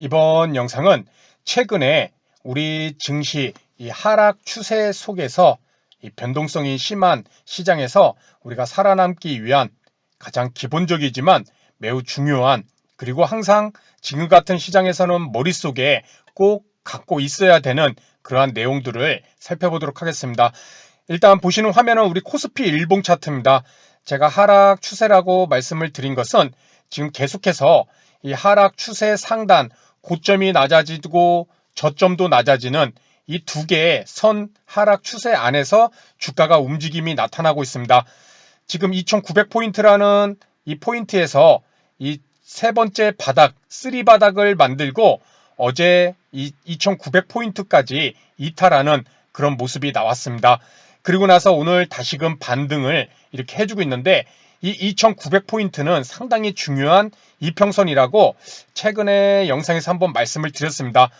이번 영상은 최근에 우리 증시 이 하락 추세 속에서 이 변동성이 심한 시장에서 우리가 살아남기 위한 가장 기본적이지만 매우 중요한 그리고 항상 지금 같은 시장에서는 머릿속에 꼭 갖고 있어야 되는 그러한 내용들을 살펴보도록 하겠습니다. 일단 보시는 화면은 우리 코스피 일봉 차트입니다. 제가 하락 추세라고 말씀을 드린 것은 지금 계속해서 이 하락 추세 상단 고점이 낮아지고 저점도 낮아지는 이 두 개의 선 하락 추세 안에서 주가가 움직임이 나타나고 있습니다. 지금 2900포인트라는 이 포인트에서 이 세 번째 바닥, 쓰리 바닥을 만들고 어제 이 2900포인트까지 이탈하는 그런 모습이 나왔습니다. 그리고 나서 오늘 다시금 반등을 이렇게 해주고 있는데 이 2900포인트는 상당히 중요한 이평선이라고 최근에 영상에서 한번 말씀을 드렸습니다.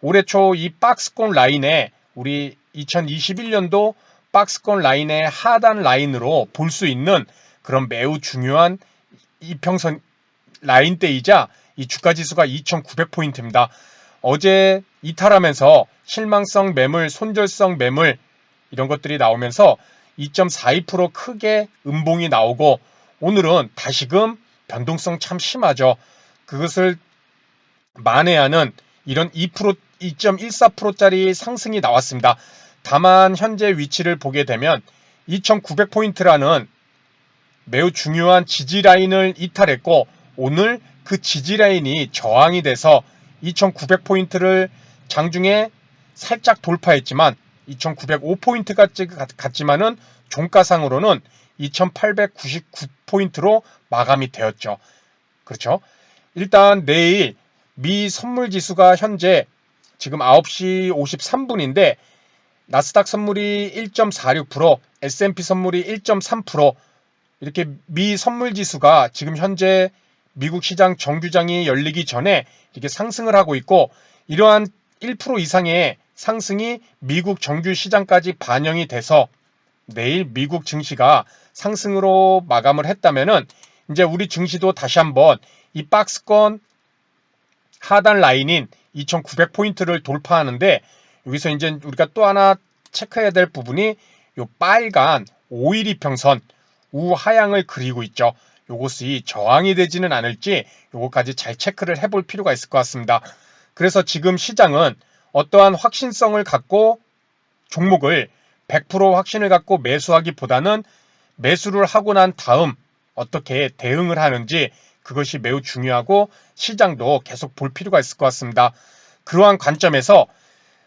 올해 초 이 박스권 라인에 우리 2021년도 박스권 라인의 하단 라인으로 볼 수 있는 그런 매우 중요한 이평선 라인대이자 이 주가 지수가 2,900포인트입니다. 어제 이탈하면서 실망성 매물, 손절성 매물 이런 것들이 나오면서 2.42% 크게 음봉이 나오고 오늘은 다시금 변동성 참 심하죠. 그것을 만회하는 이런 2% 2.14%짜리 상승이 나왔습니다. 다만 현재 위치를 보게 되면 2,900포인트라는 매우 중요한 지지 라인을 이탈했고 오늘 그 지지 라인이 저항이 돼서 2,900포인트를 장중에 살짝 돌파했지만 2,905포인트 같지만은 종가상으로는 2,899포인트로 마감이 되었죠. 그렇죠? 일단 내일 미 선물 지수가 현재 지금 9시 53분인데 나스닥 선물이 1.46%, S&P 선물이 1.3%, 이렇게 미 선물 지수가 지금 현재 미국 시장 정규장이 열리기 전에 이렇게 상승을 하고 있고 이러한 1% 이상의 상승이 미국 정규 시장까지 반영이 돼서 내일 미국 증시가 상승으로 마감을 했다면은 이제 우리 증시도 다시 한번 이 박스권 하단 라인인 2,900포인트를 돌파하는데 여기서 이제 우리가 또 하나 체크해야 될 부분이 요 빨간 5일 이평선 우하향을 그리고 있죠. 요것이 저항이 되지는 않을지 요것까지 잘 체크를 해볼 필요가 있을 것 같습니다. 그래서 지금 시장은 어떠한 확신성을 갖고 종목을 100% 확신을 갖고 매수하기보다는 매수를 하고 난 다음 어떻게 대응을 하는지 그것이 매우 중요하고 시장도 계속 볼 필요가 있을 것 같습니다. 그러한 관점에서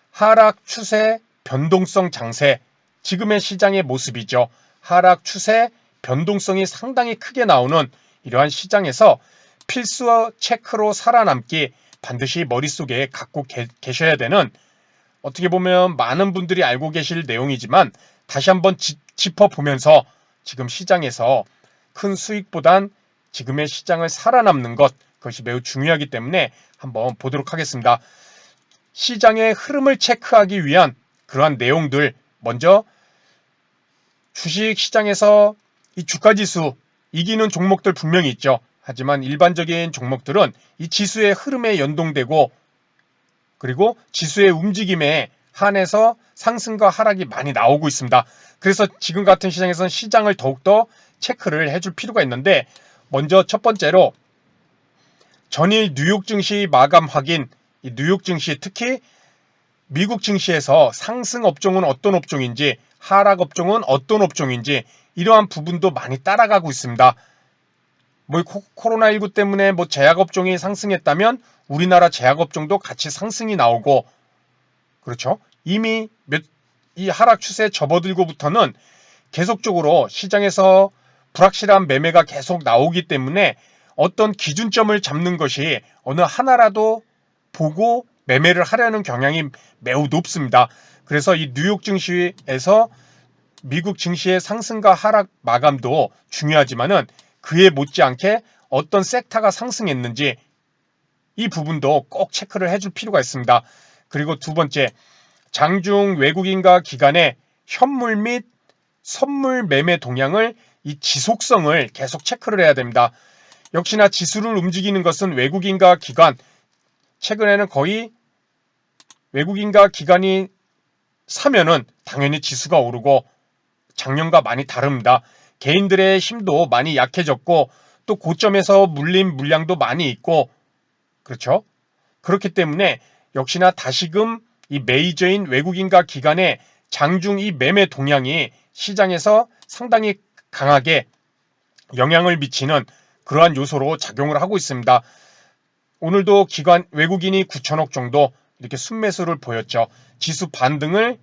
하락 추세 변동성 장세 지금의 시장의 모습이죠. 하락 추세 변동성이 상당히 크게 나오는 이러한 시장에서 필수 체크로 살아남기 반드시 머릿속에 갖고 계, 계셔야 되는 어떻게 보면 많은 분들이 알고 계실 내용이지만 다시 한번 짚어보면서 지금 시장에서 큰 수익보단 지금의 시장을 살아남는 것 그것이 매우 중요하기 때문에 한번 보도록 하겠습니다. 시장의 흐름을 체크하기 위한 그러한 내용들 먼저 주식 시장에서 이 주가 지수 이기는 종목들 분명히 있죠. 하지만 일반적인 종목들은 이 지수의 흐름에 연동되고 그리고 지수의 움직임에 한해서 상승과 하락이 많이 나오고 있습니다. 그래서 지금 같은 시장에서는 시장을 더욱더 체크를 해줄 필요가 있는데 먼저 첫 번째로 전일 뉴욕 증시 마감 확인, 이 뉴욕 증시 특히 미국 증시에서 상승 업종은 어떤 업종인지 하락 업종은 어떤 업종인지 이러한 부분도 많이 따라가고 있습니다. 뭐 코로나19 때문에 뭐 제약업종이 상승했다면 우리나라 제약업종도 같이 상승이 나오고 그렇죠. 이미 몇, 이 하락 추세 접어들고부터는 계속적으로 시장에서 불확실한 매매가 계속 나오기 때문에 어떤 기준점을 잡는 것이 어느 하나라도 보고 매매를 하려는 경향이 매우 높습니다. 그래서 이 뉴욕 증시에서 미국 증시의 상승과 하락 마감도 중요하지만은 그에 못지않게 어떤 섹터가 상승했는지 이 부분도 꼭 체크를 해줄 필요가 있습니다. 그리고 두 번째, 장중 외국인과 기관의 현물 및 선물 매매 동향을 이 지속성을 계속 체크를 해야 됩니다. 역시나 지수를 움직이는 것은 외국인과 기관, 최근에는 거의 외국인과 기관이 사면은 당연히 지수가 오르고 작년과 많이 다릅니다. 개인들의 힘도 많이 약해졌고 또 고점에서 물린 물량도 많이 있고 그렇죠? 그렇기 때문에 역시나 다시금 이 메이저인 외국인과 기관의 장중 이 매매 동향이 시장에서 상당히 강하게 영향을 미치는 그러한 요소로 작용을 하고 있습니다. 오늘도 기관 외국인이 9천억 정도 이렇게 순매수를 보였죠. 지수 반등을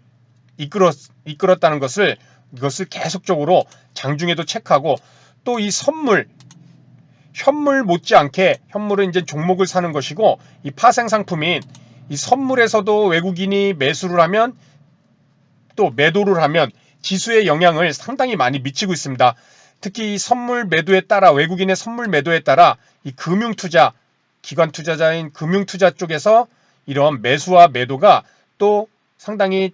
이끌었, 이끌었다는 것을 이것을 계속적으로 장중에도 체크하고 또 이 선물 현물 못지않게 현물은 이제 종목을 사는 것이고 이 파생 상품인 이 선물에서도 외국인이 매수를 하면 또 매도를 하면 지수의 영향을 상당히 많이 미치고 있습니다. 특히 이 선물 매도에 따라 외국인의 선물 매도에 따라 이 금융 투자 기관 투자자인 금융 투자 쪽에서 이런 매수와 매도가 또 상당히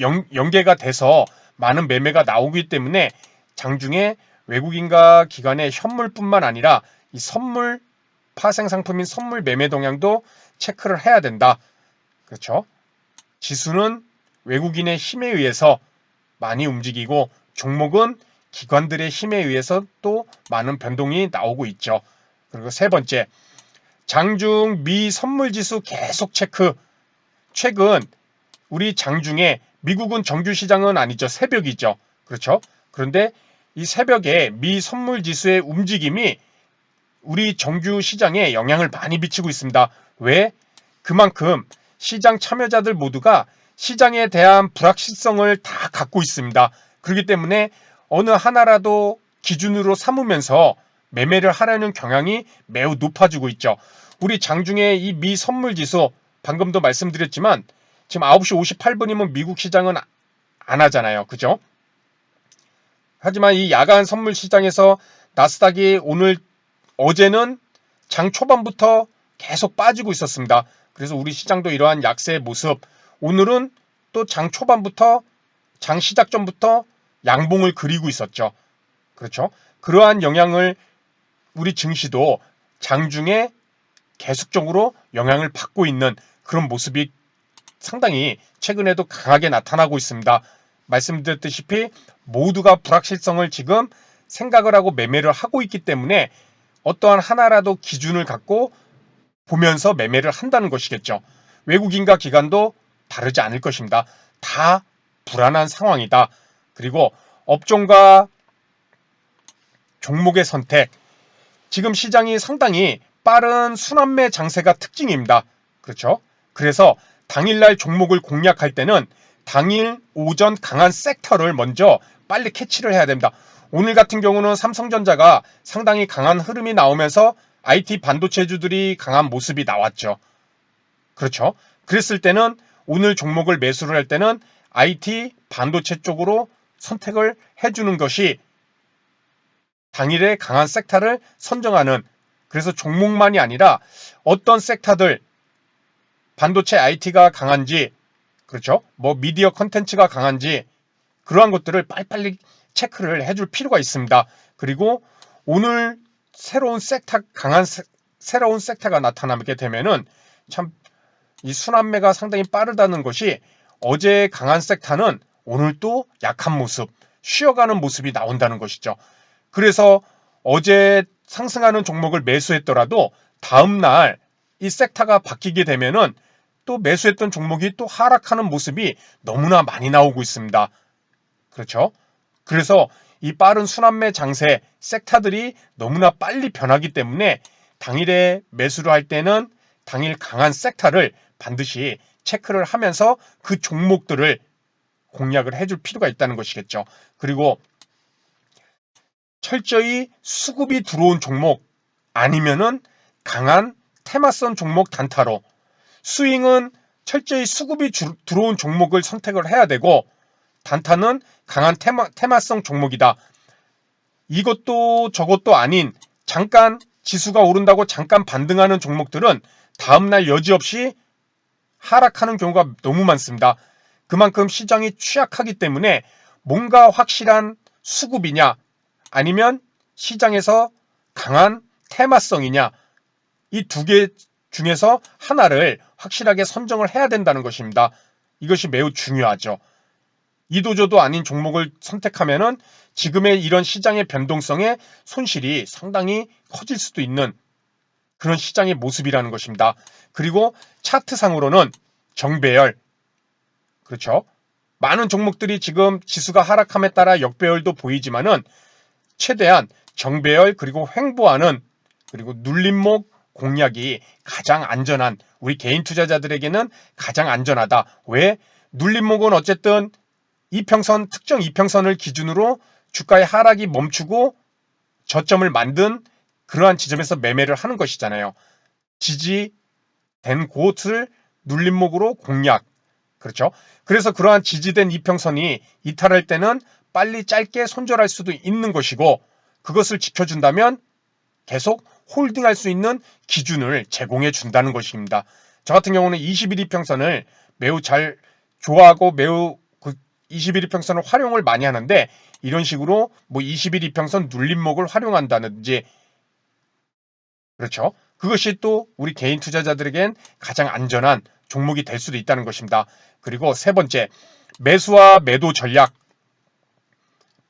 연, 연계가 돼서 많은 매매가 나오기 때문에 장중에 외국인과 기관의 현물뿐만 아니라 이 선물 파생 상품인 선물 매매 동향도 체크를 해야 된다. 그렇죠? 지수는 외국인의 힘에 의해서 많이 움직이고 종목은 기관들의 힘에 의해서 또 많은 변동이 나오고 있죠. 그리고 세 번째, 장중 미 선물 지수 계속 체크. 최근 우리 장중에 미국은 정규 시장은 아니죠. 새벽이죠. 그렇죠? 그런데 이 새벽에 미 선물 지수의 움직임이 우리 정규 시장에 영향을 많이 미치고 있습니다. 왜? 그만큼 시장 참여자들 모두가 시장에 대한 불확실성을 다 갖고 있습니다. 그렇기 때문에 어느 하나라도 기준으로 삼으면서 매매를 하려는 경향이 매우 높아지고 있죠. 우리 장중에 이 미 선물 지수 방금도 말씀드렸지만 지금 9시 58분이면 미국 시장은 안 하잖아요. 그죠? 하지만 이 야간 선물 시장에서 나스닥이 오늘 어제는 장 초반부터 계속 빠지고 있었습니다. 그래서 우리 시장도 이러한 약세의 모습 오늘은 또 장 초반부터 장 시작 전부터 양봉을 그리고 있었죠. 그렇죠? 그러한 영향을 우리 증시도 장중에 계속적으로 영향을 받고 있는 그런 모습이 상당히 최근에도 강하게 나타나고 있습니다. 말씀드렸다시피 모두가 불확실성을 지금 생각을 하고 매매를 하고 있기 때문에 어떠한 하나라도 기준을 갖고 보면서 매매를 한다는 것이겠죠. 외국인과 기관도 다르지 않을 것입니다. 다 불안한 상황이다. 그리고 업종과 종목의 선택. 지금 시장이 상당히 빠른 순환매 장세가 특징입니다. 그렇죠? 그래서 당일날 종목을 공략할 때는 당일 오전 강한 섹터를 먼저 빨리 캐치를 해야 됩니다. 오늘 같은 경우는 삼성전자가 상당히 강한 흐름이 나오면서 IT 반도체주들이 강한 모습이 나왔죠. 그렇죠. 그랬을 때는 오늘 종목을 매수를 할 때는 IT 반도체 쪽으로 선택을 해주는 것이 당일에 강한 섹터를 선정하는 그래서 종목만이 아니라 어떤 섹터들 반도체 IT가 강한지 그렇죠? 뭐 미디어 컨텐츠가 강한지 그러한 것들을 빨리빨리 체크를 해줄 필요가 있습니다. 그리고 오늘 새로운 섹터 강한 세, 새로운 섹터가 나타나게 되면은 참 이 순환매가 상당히 빠르다는 것이 어제 강한 섹터는 오늘 또 약한 모습, 쉬어가는 모습이 나온다는 것이죠. 그래서 어제 상승하는 종목을 매수했더라도 다음 날 이 섹터가 바뀌게 되면은 또 매수했던 종목이 또 하락하는 모습이 너무나 많이 나오고 있습니다. 그렇죠? 그래서 이 빠른 순환매 장세 섹터들이 너무나 빨리 변하기 때문에 당일에 매수를 할 때는 당일 강한 섹터를 반드시 체크를 하면서 그 종목들을 공략을 해줄 필요가 있다는 것이겠죠. 그리고 철저히 수급이 들어온 종목 아니면은 강한 테마성 종목 단타로 스윙은 철저히 수급이 주, 들어온 종목을 선택을 해야 되고 단타는 강한 테마, 테마성 종목이다. 이것도 저것도 아닌 잠깐 지수가 오른다고 잠깐 반등하는 종목들은 다음날 여지없이 하락하는 경우가 너무 많습니다. 그만큼 시장이 취약하기 때문에 뭔가 확실한 수급이냐 아니면 시장에서 강한 테마성이냐 이 두 개 중에서 하나를 확실하게 선정을 해야 된다는 것입니다. 이것이 매우 중요하죠. 이도저도 아닌 종목을 선택하면은 지금의 이런 시장의 변동성에 손실이 상당히 커질 수도 있는 그런 시장의 모습이라는 것입니다. 그리고 차트상으로는 정배열 그렇죠. 많은 종목들이 지금 지수가 하락함에 따라 역배열도 보이지만은 최대한 정배열 그리고 횡보하는 그리고 눌림목 공략이 가장 안전한 우리 개인 투자자들에게는 가장 안전하다. 왜? 눌림목은 어쨌든 이평선 특정 이평선을 기준으로 주가의 하락이 멈추고 저점을 만든 그러한 지점에서 매매를 하는 것이잖아요. 지지된 곳을 눌림목으로 공략. 그렇죠? 그래서 그러한 지지된 이평선이 이탈할 때는 빨리 짧게 손절할 수도 있는 것이고 그것을 지켜준다면 계속 홀딩할 수 있는 기준을 제공해 준다는 것입니다. 저 같은 경우는 21이평선을 매우 잘 좋아하고 매우 그 21이평선을 활용을 많이 하는데 이런 식으로 뭐 21이평선 눌림목을 활용한다든지 그렇죠. 그것이 또 우리 개인 투자자들에겐 가장 안전한 종목이 될 수도 있다는 것입니다. 그리고 세 번째, 매수와 매도 전략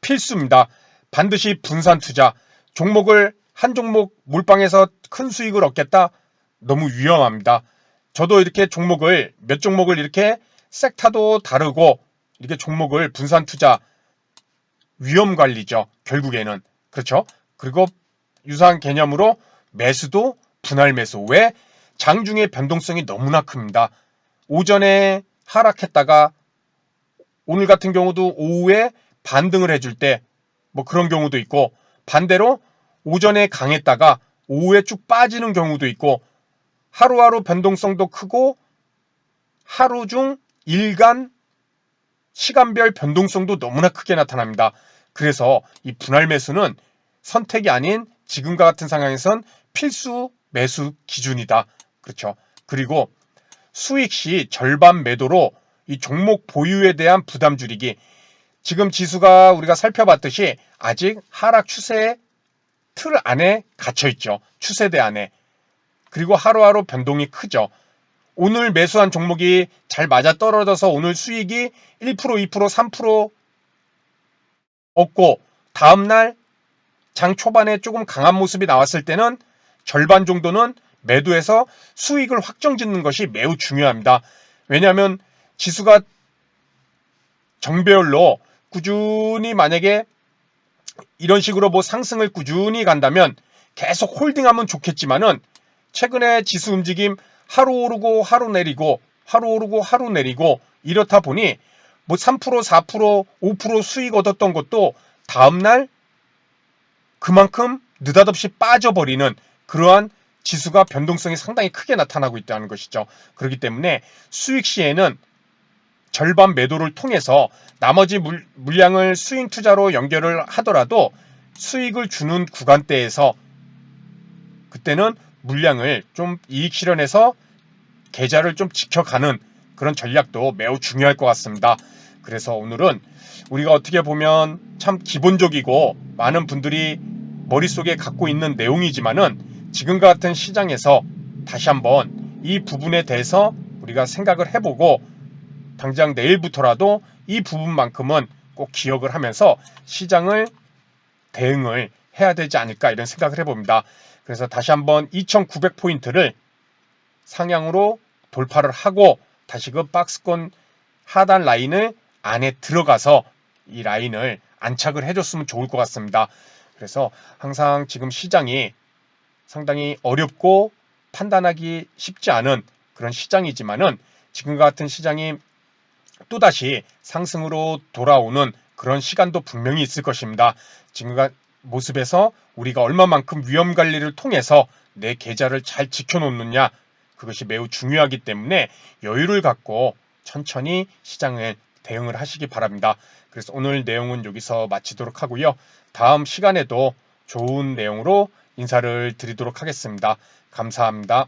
필수입니다. 반드시 분산 투자. 종목을 한 종목 몰빵해서 큰 수익을 얻겠다? 너무 위험합니다. 저도 이렇게 종목을 몇 종목을 이렇게 섹터도 다르고 이렇게 종목을 분산 투자 위험 관리죠. 결국에는 그렇죠. 그리고 유사한 개념으로 매수도 분할 매수. 왜? 장중의 변동성이 너무나 큽니다. 오전에 하락했다가 오늘 같은 경우도 오후에 반등을 해줄 때 뭐 그런 경우도 있고 반대로 오전에 강했다가 오후에 쭉 빠지는 경우도 있고 하루하루 변동성도 크고 하루 중 일간 시간별 변동성도 너무나 크게 나타납니다. 그래서 이 분할 매수는 선택이 아닌 지금과 같은 상황에선 필수 매수 기준이다. 그렇죠. 그리고 수익 시 절반 매도로 이 종목 보유에 대한 부담 줄이기. 지금 지수가 우리가 살펴봤듯이 아직 하락 추세의 틀 안에 갇혀 있죠. 추세대 안에. 그리고 하루하루 변동이 크죠. 오늘 매수한 종목이 잘 맞아 떨어져서 오늘 수익이 1%, 2%, 3% 얻고 다음날 장 초반에 조금 강한 모습이 나왔을 때는 절반 정도는 매도해서 수익을 확정 짓는 것이 매우 중요합니다. 왜냐하면 지수가 정배열로 꾸준히 만약에 이런 식으로 뭐 상승을 꾸준히 간다면 계속 홀딩하면 좋겠지만은 최근에 지수 움직임 하루 오르고 하루 내리고 하루 오르고 하루 내리고 이렇다 보니 뭐 3% 4% 5% 수익 얻었던 것도 다음날 그만큼 느닷없이 빠져버리는 그러한 지수가 변동성이 상당히 크게 나타나고 있다는 것이죠. 그렇기 때문에 수익 시에는 절반 매도를 통해서 나머지 물, 물량을 스윙 투자로 연결을 하더라도 수익을 주는 구간대에서 그때는 물량을 좀 이익 실현해서 계좌를 좀 지켜가는 그런 전략도 매우 중요할 것 같습니다. 그래서 오늘은 우리가 어떻게 보면 참 기본적이고 많은 분들이 머릿속에 갖고 있는 내용이지만은 지금과 같은 시장에서 다시 한번 이 부분에 대해서 우리가 생각을 해보고 당장 내일부터라도 이 부분만큼은 꼭 기억을 하면서 시장을 대응을 해야 되지 않을까 이런 생각을 해봅니다. 그래서 다시 한번 2900포인트를 상향으로 돌파를 하고 다시 그 박스권 하단 라인을 안에 들어가서 이 라인을 안착을 해줬으면 좋을 것 같습니다. 그래서 항상 지금 시장이 상당히 어렵고 판단하기 쉽지 않은 그런 시장이지만은 지금과 같은 시장이 또다시 상승으로 돌아오는 그런 시간도 분명히 있을 것입니다. 지금과 모습에서 우리가 얼마만큼 위험 관리를 통해서 내 계좌를 잘 지켜놓느냐 그것이 매우 중요하기 때문에 여유를 갖고 천천히 시장을 대응을 하시기 바랍니다. 그래서 오늘 내용은 여기서 마치도록 하고요. 다음 시간에도 좋은 내용으로 인사를 드리도록 하겠습니다. 감사합니다.